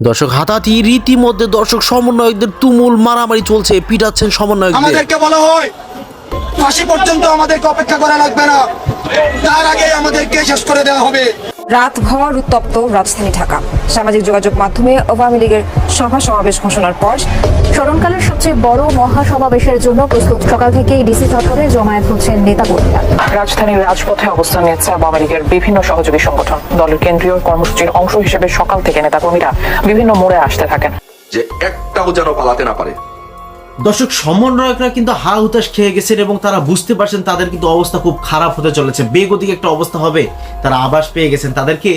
দর্শক হাতাহাতি রীতিমধ্যে দর্শক সমন্বয়কদের তুমুল মারামারি চলছে পিটাচ্ছেন সমন্বয়ক আমাদেরকে বলা হয় ফাঁসি পর্যন্ত আমাদেরকে অপেক্ষা করা লাগবে না। তার আগে আমাদেরকে শেষ করে দেওয়া হবে। রাতভর উত্তপ্ত রাজধানী ঢাকা। সামাজিক যোগাযোগ মাধ্যমে আওয়ামী লীগের সভা সমাবেশ ঘোষণার পর স্মরণকালের সবচেয়ে বড় মহাসমাবেশের জন্য প্রস্তুত। সকাল থেকেই ডিসি চত্বরে জমায়েত হচ্ছেন নেতা কর্মীরা রাজধানীর রাজপথে অবস্থান নিয়েছে আওয়ামী লীগের বিভিন্ন সহযোগী সংগঠন। দলের কেন্দ্রীয় কর্মসূচির অংশ হিসেবে সকাল থেকে নেতাকর্মীরা বিভিন্ন মোড়ে আসতে থাকেন। যে একটাও যেন পালাতে না পারে। দর্শক, সমন্বয়করা কিন্তু হা হুতাশ খেয়ে গেছেন এবং তারা বুঝতে পারছেন তাদের কিন্তু অবস্থা খুব খারাপ হতে চলেছে। বেগতিক একটা অবস্থা হবে, তারা আবাস পেয়ে গেছেন। তাদেরকে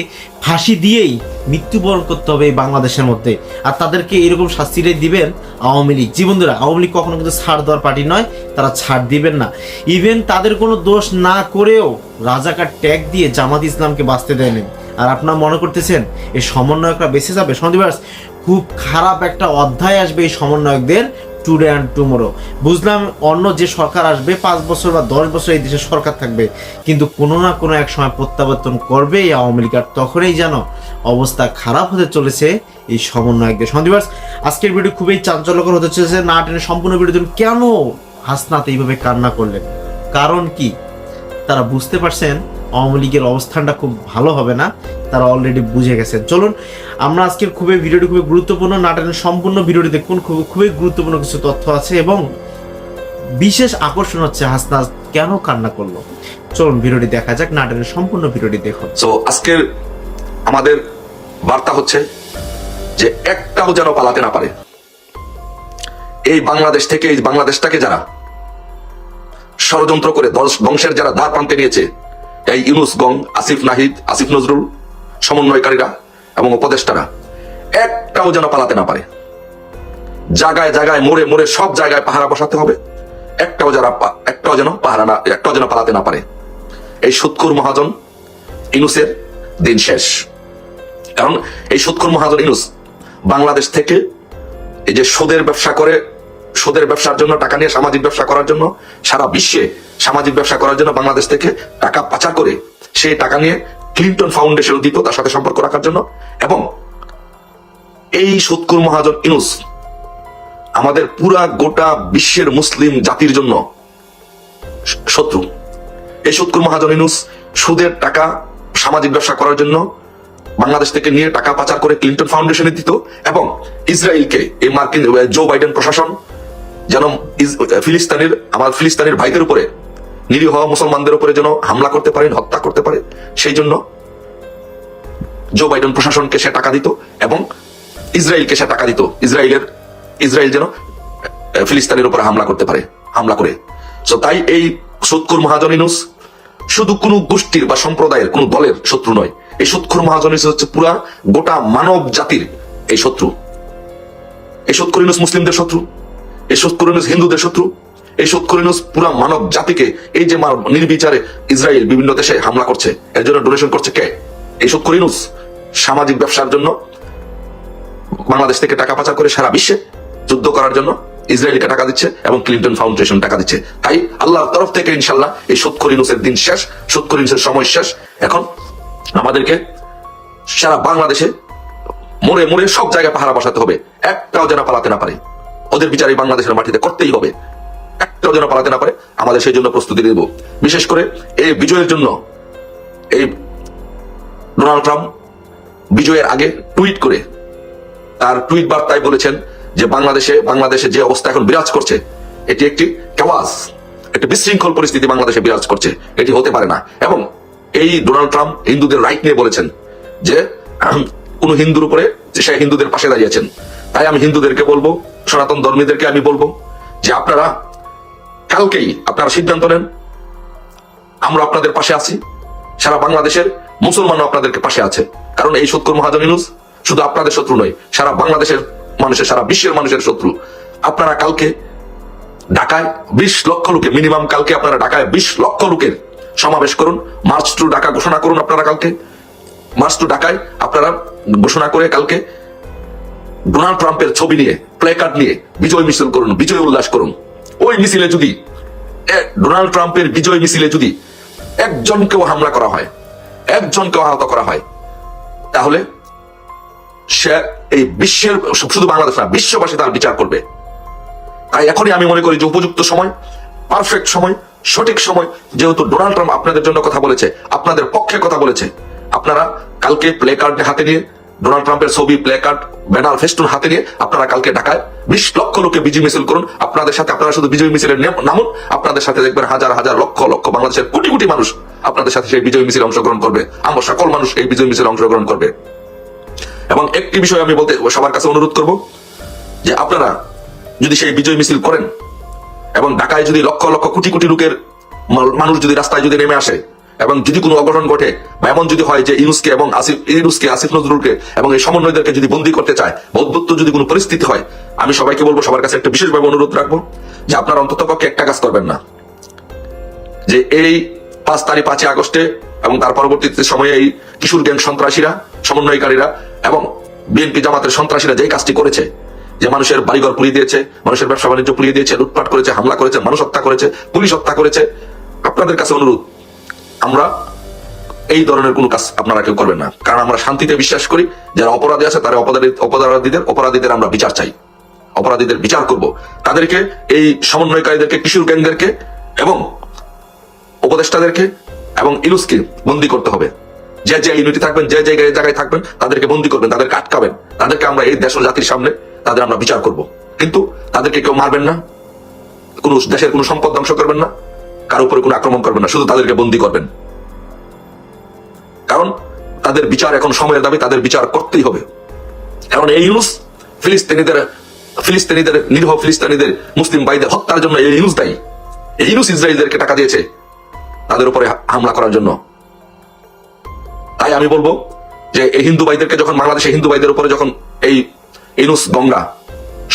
ফাঁসি দিয়েই মৃত্যুবরণ করতে হবে এই বাংলাদেশের মধ্যে। আর তাদেরকে এরকম শাস্তিটাই দিবেন আওয়ামী লীগ। জীবনধরা আওয়ামী লীগ কখনো কিন্তু ছাড় দেওয়ার পার্টি নয়, তারা ছাড় দিবেন না। ইভেন তাদের কোনো দোষ না করেও রাজাকার ট্যাগ দিয়ে জামাত ইসলামকে বাঁচতে দেয়নি। আর আপনারা মনে করতেছেন, এই সমন্বয়করা বেঁচে যাবে? সন্দীপার্স খুব খারাপ একটা অধ্যায় আসবে এই সমন্বয়কদের টুডে অ্যান্ড টুমোরো বুঝলাম অন্য যে সরকার আসবে, পাঁচ বছর বা দশ বছর এই দেশে সরকার থাকবে, কিন্তু কোনো না কোনো এক সময় প্রত্যাবর্তন করবে এই আওয়ামী লীগ, আর তখনই যেন অবস্থা খারাপ হতে চলেছে এই সমন্বয়কদের। সন্দীপার্স আজকের ভিডিও খুবই চাঞ্চল্যকর হতে চলেছে। না টেনে সম্পূর্ণ ভিডিও। কেন হাসনাত এইভাবে কান্না করলেন? কারণ কি? তারা বুঝতে পারছেন আওয়ামী লীগের অবস্থানটা খুব ভালো হবে না, তারা অলরেডি বুঝে গেছেন চলুন, আমরা আজকের খুবই, ভিডিওটি খুবই গুরুত্বপূর্ণ নাটকের সম্পূর্ণ ভিডিওটি দেখুন, খুবই খুবই গুরুত্বপূর্ণ কিছু তথ্য আছে এবং বিশেষ আকর্ষণ হচ্ছে হাসনা কেন কান্না করল। চলুন, ভিডিওটি দেখা যাক নাটকের সম্পূর্ণ ভিডিওটি দেখুন। সো আজকের আমাদের বার্তা হচ্ছে যে একটাও যেন পালাতে না পারে। এই বাংলাদেশ থেকে, এই বাংলাদেশটাকে যারা ষড়যন্ত্র করে, দশ, বংশের যারা দ্বার প্রান্তে নিয়েছে এই ইউনুস, গং, আসিফ, নাহিদ, আসিফ নজরুল, সমন্বয়কারীরা এবং উপদেষ্টারা একটাও যেন পালাতে না পারে। জায়গায় জায়গায় মোড়ে মোড়ে সব জায়গায় পাহারা বসাতে হবে। একটাও যারা একটাও যেন পাহারা না একটাও যেন পালাতে না পারে। এই সুৎকুর মহাজন ইনুসের দিন শেষ। কারণ এই সুৎকুর মহাজন ইনুস বাংলাদেশ থেকে এই যে সুদের ব্যবসা করে সুদের ব্যবসার জন্য, টাকা নিয়ে সামাজিক ব্যবসা করার জন্য, সারা বিশ্বে সামাজিক ব্যবসা করার জন্য বাংলাদেশ থেকে টাকা পাচার করে সেই টাকা নিয়ে ক্লিন্টন ফাউন্ডেশন দিত তার সাথে সম্পর্ক রাখার জন্য। এবং এই সুৎকুর মহাজন ইনুস আমাদের পুরা গোটা বিশ্বের মুসলিম জাতির জন্য শত্রু। এই সুৎকুর মহাজন ইনুস সুদের টাকা সামাজিক ব্যবসা করার জন্য বাংলাদেশ থেকে নিয়ে টাকা পাচার করে ক্লিন্টন ফাউন্ডেশনে দিত এবং ইসরায়েলকে এই মার্কিন জো বাইডেন প্রশাসন যেন ফিলিস্তিনের আমার ফিলিস্তিনের ভাইদের উপরে, নিরীহ মুসলমানদের উপরে যেন হামলা করতে পারেন হত্যা করতে পারে। সেই জন্য জো বাইডেন প্রশাসনকে সে টাকা দিত এবং ইসরায়েলকে সে টাকা দিত। ইসরায়েলের ইসরায়েল যেন ফিলিস্তিনের উপরে হামলা করতে পারে, হামলা করে। সো তাই এই সৎকুর মহাজন ইনুস শুধু কোনো গোষ্ঠীর বা সম্প্রদায়ের, কোনো দলের শত্রু নয়। এই সৎকুর মহাজন হচ্ছে পুরা গোটা মানব জাতির এই শত্রু। এই সৎকুর ইনুস মুসলিমদের শত্রু। এই ইনুস হিন্দুদের শত্রু এই ইনুস পুরা মানব জাতিকে এই যে নির্বিচারে ইসরায়েল বিভিন্ন দেশে হামলা করছে, এর জন্য ডোনেশন করছে কে? এই ইনুস সামাজিক ব্যবসার জন্য, বাংলাদেশ থেকে টাকা পাচার করে সারা বিশ্বে যুদ্ধ করার জন্য ইসরায়েলকে টাকা দিচ্ছে এবং ক্লিন্টন ফাউন্ডেশন টাকা দিচ্ছে। তাই আল্লাহর তরফ থেকে ইনশাল্লাহ এই সুৎখর ইনুসের দিন শেষ সুৎখর ইনুসের সময় শেষ। এখন আমাদেরকে সারা বাংলাদেশে মোড়ে মোড়ে সব জায়গায় পাহারা বসাতে হবে। একটাও যেন পালাতে না পারে। ওদের বিচার এই বাংলাদেশের মাটিতে করতেই হবে। একটাও যেন পালাতে না পারে, আমাদের সেই জন্য প্রস্তুতি দেব বিশেষ করে এই বিজয়ের জন্য এই ডোনাল্ড ট্রাম্প বিজয়ের আগে টুইট করে, তার টুইট বার্তায় বলেছেন যে বাংলাদেশে বাংলাদেশে যে অবস্থা এখন বিরাজ করছে, এটি একটি কেওয়াজ, একটি বিশৃঙ্খল পরিস্থিতি বাংলাদেশে বিরাজ করছে। এটি হতে পারে না। এবং এই ডোনাল্ড ট্রাম্প হিন্দুদের রাইট নিয়ে বলেছেন যে কোন হিন্দুর উপরে সে হিন্দুদের পাশে দাঁড়িয়েছেন তাই আমি হিন্দুদেরকে বলব সনাতন ধর্মীদেরকে আমি বলব যে আপনারা কালকেই আপনারা সিদ্ধান্ত নেন। আমরা আপনাদের পাশে আছি। সারা বাংলাদেশের মুসলমানও আপনাদেরকে পাশে আছে। কারণ এই সৎকর মহাজন ইউনুস শুধু আপনাদের শত্রু নয়, সারা বাংলাদেশের মানুষের, সারা বিশ্বের মানুষের শত্রু। আপনারা কালকে ঢাকায় বিশ লক্ষ লোকে মিনিমাম কালকে আপনারা ঢাকায় বিশ লক্ষ লোকের সমাবেশ করুন। মার্চ টু ঢাকা ঘোষণা করুন আপনারা কালকে। মার্চ টু ঢাকায় আপনারা ঘোষণা করে কালকে ডোনাল্ড ট্রাম্পের ছবি নিয়ে, প্লে কার্ড নিয়ে বিজয় মিছিল করুন, বিজয় উল্লাস করুন। ওই মিছিলে যদি ডোনাল্ড ট্রাম্পের বিজয় মিছিলে যদি একজনকেও হামলা করা হয়, একজনকেও আহত করা হয়, তাহলে সে এই বিশ্বের, শুধু বাংলাদেশ না, বিশ্ববাসী তার বিচার করবে। তাই এখনই আমি মনে করি যে উপযুক্ত সময়, পারফেক্ট সময়, সঠিক সময়, যেহেতু ডোনাল্ড ট্রাম্প আপনাদের জন্য কথা বলেছে, আপনাদের পক্ষে কথা বলেছে, আপনারা কালকে প্লে কার্ড হাতে নিয়ে ডোনাল্ড ট্রাম্পের ছবি প্লে কার্ড ব্যানার ফেস্টুন হাতে নিয়ে আপনারা কালকে ঢাকায় বিশ লক্ষ লোকে বিজয় মিছিল করুন। আপনাদের সাথে আপনারা শুধু বিজয় মিছিলের নেম- নামুন। আপনাদের সাথে দেখবেন হাজার হাজার লক্ষ লক্ষ বাংলাদেশের কোটি কোটি মানুষ আপনাদের সাথে সেই বিজয় মিছিলে অংশগ্রহণ করবে। আমরা সকল মানুষ এই বিজয় মিছিলে অংশগ্রহণ করবে। এবং একটি বিষয় আমি বলতে সবার কাছে অনুরোধ করব যে আপনারা যদি সেই বিজয় মিছিল করেন এবং ঢাকায় যদি লক্ষ লক্ষ, কোটি কোটি লোকের মানুষ যদি রাস্তায় যদি নেমে আসে এবং যদি কোনো অঘটন ঘটে বা এমন যদি হয় যে ইউনুসকে এবং আসিফ, ইউনুসকে, আসিফ নজরুলকে এবং এই সমন্বয়দেরকে যদি বন্দী করতে চায়, বৌদ্ধত্ব যদি কোনো পরিস্থিতি হয়, আমি সবাইকে বলব, সবার কাছে একটা বিশেষভাবে অনুরোধ রাখব যে আপনারা অন্তত পক্ষে একটা কাজ করবেন না। যে এই পাঁচ তারিখ, পাঁচই আগস্টে এবং তার পরবর্তীতে সময়ে এই কিশোর গ্যাং সন্ত্রাসীরা, সমন্বয়কারীরা এবং বিএনপি জামাতের সন্ত্রাসীরা যেই কাজটি করেছে, যে মানুষের বাড়িঘর পুড়িয়ে দিয়েছে, মানুষের ব্যবসা বাণিজ্য পুড়িয়ে দিয়েছে, লুটপাট করেছে, হামলা করেছে, মানুষ হত্যা করেছে, পুলিশ হত্যা করেছে, আপনাদের কাছে অনুরোধ আমরা এই ধরনের কোনো কাজ আপনারা কেউ করবেন না। কারণ আমরা শান্তিতে বিশ্বাস করি, যারা অপরাধী আছে তারা অপরাধী অপরাধীদের অপরাধীদের আমরা বিচার চাই। অপরাধীদের বিচার করব। তাদেরকে, এই সমন্বয়কারীদেরকে, কিশোর গ্যাংদেরকে এবং উপদেষ্টাদেরকে এবং ইলুসকে বন্দি করতে হবে। যে যে ইউনিটি থাকবেন, যে জায়গায় জায়গায় থাকবেন, তাদেরকে বন্দি করবেন, তাদেরকে আটকাবেন। তাদেরকে আমরা এই দেশ জাতির সামনে তাদের আমরা বিচার করব। কিন্তু তাদেরকে কেউ মারবেন না। কোন দেশের কোনো সম্পদ ধ্বংস করবেন না। কারও উপরে কোনো আক্রমণ করবেন না। শুধু তাদেরকে বন্দি করবেন। কারণ তাদের বিচার এখন সময়ের দাবি, তাদের বিচার করতেই হবে। কারণ এই ইউনুস ফিলিস্তিনিদের ফিলিস্তিনিদের, নিরীহ ফিলিস্তিনিদের, মুসলিম ভাইদের হত্যার জন্য এই ইউনুস দায়ী। এই ইউনুস ইসরায়েলদেরকে টাকা দিয়েছে তাদের উপরে হামলা করার জন্য। তাই আমি বলব যে এই হিন্দু ভাইদেরকে যখন, বাংলাদেশে হিন্দু ভাইদের উপরে যখন এই ইনুস গঙ্গা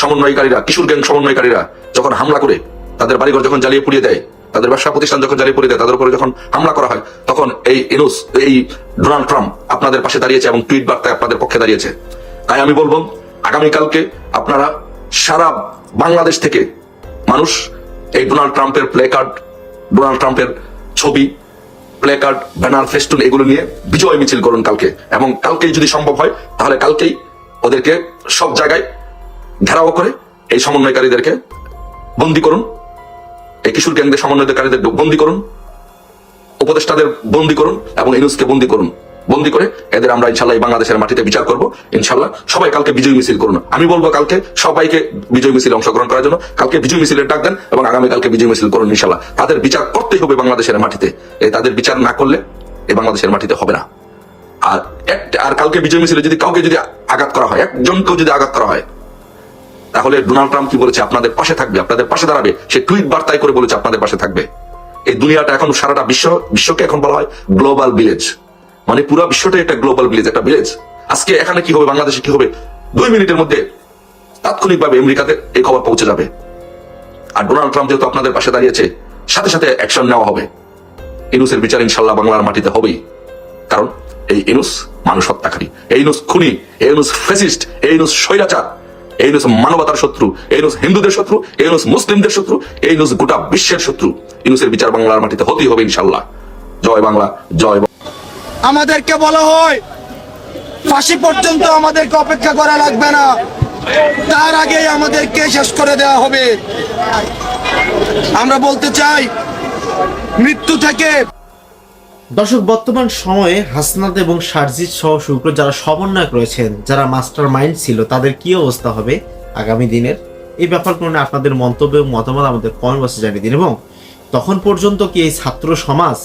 সমন্বয়কারীরা, কিশোর গ্যাং সমন্বয়কারীরা যখন হামলা করে, তাদের বাড়িঘর যখন জ্বালিয়ে পুড়িয়ে দেয় তাদের ব্যবসা প্রতিষ্ঠান যখন জ্বালিয়ে পুড়িয়ে দেয়, তাদের উপরে যখন হামলা করা হয়, তখন এই ইনুস, এই ডোনাল্ড ট্রাম্প আপনাদের পাশে দাঁড়িয়েছে এবং টুইট বার্তায় আপনাদের পক্ষে দাঁড়িয়েছে। তাই আমি বলব, আগামীকালকে আপনারা সারা বাংলাদেশ থেকে মানুষ এই ডোনাল্ড ট্রাম্পের প্লে কার্ড, ডোনাল্ড ট্রাম্পের ছবি, প্লে কার্ড, ব্যানার, ফেস্টুন এগুলো নিয়ে বিজয় মিছিল করুন কালকে। এবং কালকেই যদি সম্ভব হয়, তাহলে কালকেই ওদেরকে সব জায়গায় ঘেরাও করে এই সমন্বয়কারীদেরকে বন্দি করুন। এই কিশোর গ্যাংদের সমন্বয়কারীদের বন্দি করুন, উপদেষ্টাদের বন্দি করুন এবং ইনুসকে বন্দি করুন। বন্দি করে এদের আমরা ইনশাল্লাহ বাংলাদেশের মাটিতে বিচার করব, ইনশাল্লাহ। সবাই কালকে বিজয় মিছিল করুন। আমি বলব কালকে সবাইকে বিজয় মিছিলে অংশগ্রহণ করার জন্য, কালকে বিজয় মিছিলের ডাক দেন এবং আগামীকালকে বিজয় মিছিল করুন ইনশাল্লাহ। তাদের বিচার করতেই হবে বাংলাদেশের মাটিতে। এই তাদের বিচার না করলে এই বাংলাদেশের মাটিতে হবে না। আর আর কালকে বিজয় মিছিলে যদি কাউকে যদি আঘাত করা হয়, একজনকেও যদি আঘাত করা হয় তাহলে ডোনাল্ড ট্রাম্প কি বলেছে? আপনাদের পাশে থাকবে, আপনাদের পাশে দাঁড়াবে। সে টুইট বার্তায় করে বলেছে, আপনাদের পাশে থাকবে। এই দুনিয়াটা এখন সারাটা বিশ্ব, বিশ্বকে এখন বলা হয় গ্লোবাল ভিলেজ। মানে পুরো বিশ্বটাই একটা গ্লোবাল ভিলেজ, একটা ভিলেজ। আজকে এখানে কি হবে, বাংলাদেশে কি হবে? দুই মিনিটের মধ্যে তাৎক্ষণিকভাবে আমেরিকাতে এই খবর পৌঁছে যাবে। আর ডোনাল্ড ট্রাম্প যেহেতু আপনাদের পাশে দাঁড়িয়েছে, সাথে সাথে অ্যাকশন নেওয়া হবে। ইনুসের বিচার ইনশাল্লাহ বাংলার মাটিতে হবেই। কারণ এই ইনুস মানুষ হত্যাকারী। এই ইনুস খুনি, এই ইনুস ফেসিস্ট এই ইনুস স্বৈরাচার। এই ইনুস মানবতার শত্রু, এই ইনুস হিন্দুদের শত্রু, এই ইনুস মুসলিমদের শত্রু, এই ইনুস গোটা বিশ্বের শত্রু। ইনুসের বিচার বাংলার মাটিতে হতেই হবে ইনশাল্লাহ জয় বাংলা, জয় আমাদেরকে বলা হয়, ফাঁসি পর্যন্ত আমাদেরকে অপেক্ষা করা লাগবে না। তার আগে আমাদেরকে শেষ করে দেওয়া হবে। আমরা বলতে চাই, মৃত্যু থেকে দর্শক, বর্তমান সময়ে হাসনাত এবং সারজিৎ সহ শুক্র যারা সমন্বয়ক রয়েছেন, যারা মাস্টার মাইন্ড ছিল, তাদের কি অবস্থা হবে আগামী দিনের? এই ব্যাপারগুলো নিয়ে আপনাদের মন্তব্য এবং মতামত আমাদের কমেন্ট বক্সে জানিয়ে দিন এবং তখন পর্যন্ত কি এই ছাত্র সমাজ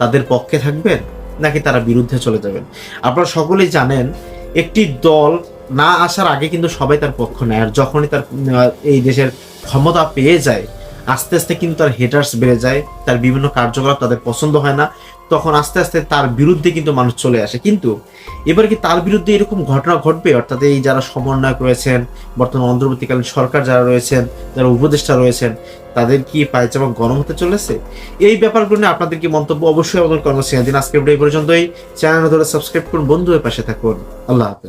তাদের পক্ষে থাকবেন নাকি তারা বিরুদ্ধে চলে যাবেন? আপনারা সকলেই জানেন, একটি দল না আসার আগে কিন্তু সবাই তার পক্ষ নেয়। আর যখনই তার এই দেশের ক্ষমতা পেয়ে যায় আস্তে আস্তে কিন্তু তার হেটার্স বেড়ে যায়, তার বিভিন্ন কার্যকলাপ তাদের পছন্দ হয় না, তখন আস্তে আস্তে তার বিরুদ্ধে কিন্তু মানুষ চলে আসে। কিন্তু এবার কি তার বিরুদ্ধে এরকম ঘটনা ঘটবে? অর্থাৎ এই যারা সমন্বয়ক রয়েছেন, বর্তমান অন্তর্বর্তীকালীন সরকার যারা রয়েছেন, যারা উপদেষ্টা রয়েছেন, তাদের কি পায়চামা গরম হতে চলেছে? এই ব্যাপারগুলো নিয়ে আপনাদের কি মন্তব্য অবশ্যই আমাদের কর্মসূচি। দিন আজকে এই পর্যন্তই। চ্যানেল ধরে সাবস্ক্রাইব করুন বন্ধু হয়ে পাশে থাকুন। আল্লাহ হাফেজ।